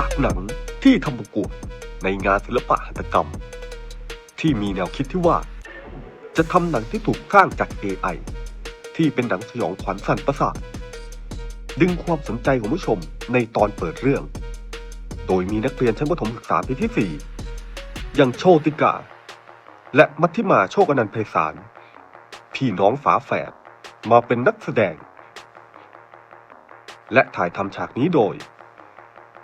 จากหนังที่ทำประกวดในงานศิลปะหัตถกรรม ที่มีแนวคิดที่ว่า จะทำหนังที่ถูกสร้างจาก AI ที่เป็นหนังสยองขวัญสั่นประสาทดึงความสนใจของผู้ชมในตอนเปิดเรื่อง โดยมีนักเรียนชั้นประถมศึกษาปีที่ 4 อย่างโชติกา และมัทธิมาโชคอนันต์ไพศาล พี่น้องฝาแฝดมาเป็นนักแสดง และถ่ายทำฉากนี้โดย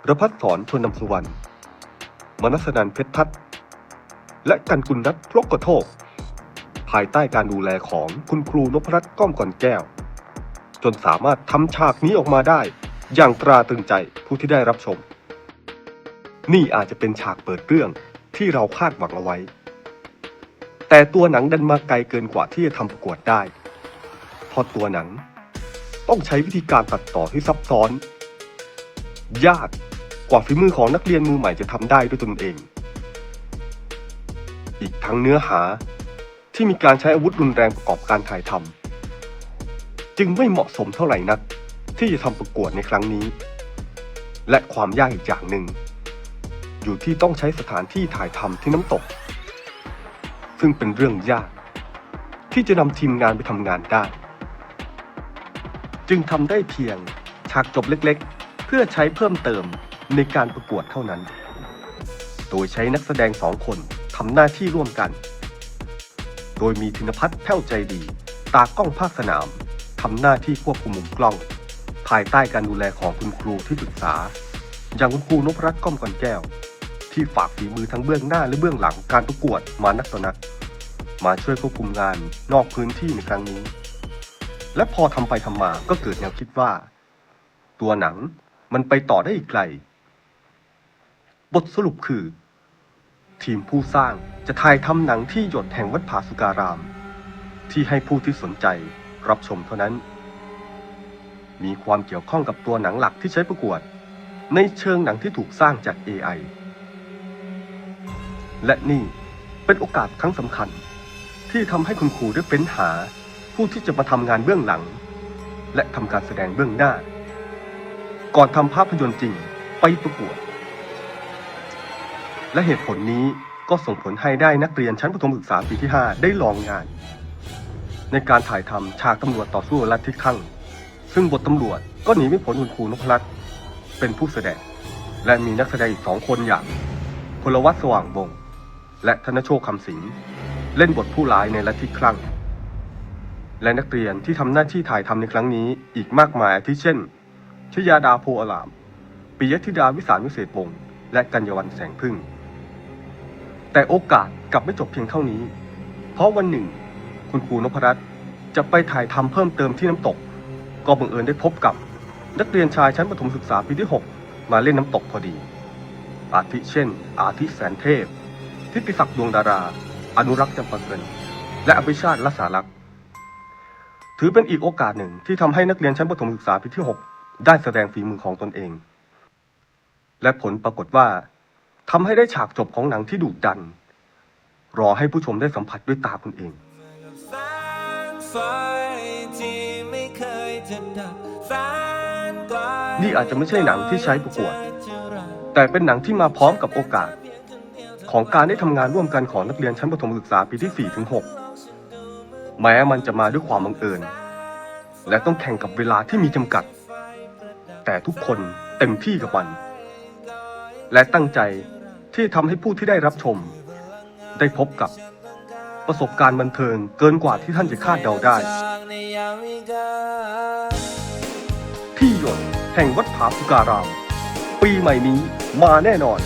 ระพัฒสอนชนนำสุวรรณมนัสนันเพชรทัศน์และกันกุลนัทพลกกระโทก ภายใต้การดูแลของคุณครูนพรัตน์ก้อมก่อนแก้ว จนสามารถทำฉากนี้ออกมาได้ อย่างตราตรึงใจผู้ที่ได้รับชม นี่อาจจะเป็นฉากเปิดเรื่องที่เราคาดหวังเอาไว้ แต่ตัวหนังดันมาไกลเกินกว่าที่จะทำประกวดได้เพราะตัวหนัง ต้องใช้วิธีการตัดต่อที่ซับซ้อน ยาก ว่าฝีมือของนักเรียนมือใหม่จะทำได้ด้วยตนเอง อีกทั้งเนื้อหาที่มีการใช้อาวุธรุนแรงประกอบการถ่ายทำจึงไม่เหมาะสมเท่าไหร่นัก ที่จะทำประกวดในครั้งนี้ และความยากอีกอย่างหนึ่ง อยู่ที่ต้องใช้สถานที่ถ่ายทำที่น้ำตก ซึ่งเป็นเรื่องยาก ที่จะนำทีมงานไปทำงานได้ จึงทำได้เพียงฉากจบเล็กๆ เพื่อใช้เพิ่มเติม ในการประกวดเท่านั้น โดยใช้นักแสดงสองคนทำหน้าที่ร่วมกัน โดยมีธินพัฒน์แพ้วใจดี ตากล้องภาคสนามทำหน้าที่ควบคุมมุมกล้อง ภายใต้การดูแลของคุณครูที่ปรึกษา อย่างคุณครูนพรัตน์ก้อมก่อนแก้ว ที่ฝากฝีมือทั้งเบื้องหน้าและเบื้องหลังการประกวดมานักต่อนัก มาช่วยควบคุมงานนอกพื้นที่ในครั้งนี้ และพอทำไปทำมาก็เกิดแนวคิดว่า ตัวหนังมันไปต่อได้อีกไกล บทสรุปคือ ทีมผู้สร้างจะถ่ายทำหนังที่หยดแห่งวัดผาสุการาม ที่ให้ผู้ที่สนใจรับชมเท่านั้น มีความเกี่ยวข้องกับตัวหนังหลักที่ใช้ประกวด ในเชิงหนังที่ถูกสร้างจาก AI และนี่เป็นโอกาสครั้งสำคัญ ที่ทำให้คุณครูได้เฟ้นหาผู้ที่จะมาทำงานเบื้องหลัง และทำการแสดงเบื้องหน้า ก่อนทำภาพยนตร์จริงไปประกวด และเหตุผลนี้ก็ส่งผลให้ได้นักเรียนชั้นประถมศึกษาปีที่ 5 ได้ลองงาน ในการถ่ายทำฉากตำรวจต่อสู้รัฐที่ข้างซึ่งบทตำรวจก็หนีไม่พ้นคุณครูนพรัตน์เป็นผู้แสดง และมีนักแสดงอีกสองคนอย่างพลวัตสว่างวงและธนโชคคำสิงเล่นบทผู้ร้ายในลัทธิคลั่ง และนักเรียนที่ทำหน้าที่ถ่ายทำในครั้งนี้อีกมากมายอาทิเช่น ชยาดาโพอลามปิยธิดาวิสารวิเศษวงศ์และกัญญวันแสงพึ่ง แต่โอกาสกลับไม่จบเพียงเท่านี้ เพราะวันหนึ่ง คุณครูนพรัตน์จะไปถ่ายทำเพิ่มเติมที่น้ำตก ก็บังเอิญได้พบกับ นักเรียนชายชั้นประถมศึกษาปีที่ 6 มาเล่นน้ำตกพอดี อาทิเช่น อาทิแสนเทพ ทิติศักดิ์ดวงดารา อนุรักษ์จำปาเกินและอภิชาติรักษาลักษณ์ถือเป็นอีกโอกาสหนึ่งที่ทำให้นักเรียนชั้นประถมศึกษาปีที่ 6 ได้แสดงฝีมือของตนเอง และผลปรากฏว่า ทำให้ได้ฉากจบของหนังที่ดุดัน รอให้ผู้ชมได้สัมผัสด้วยตาคุณเองนี่อาจจะไม่ใช่หนังที่ใช้ประกวด แต่เป็นหนังที่มาพร้อมกับโอกาส ของการได้ทำงานร่วมกันของนักเรียนชั้นประถมศึกษาปีที่ 4 ถึง 6 แม้มันจะมาด้วยความบังเอิญ และต้องแข่งกับเวลาที่มีจำกัด แต่ทุกคนเต็มที่กับมัน และตั้งใจ ที่ทำให้ผู้ที่ได้รับชม ได้พบกับประสบการณ์บันเทิงเกินกว่าที่ท่านจะคาดเดาได้ ที่หยดแห่งวัดผาสุการาม ปีใหม่นี้มาแน่นอน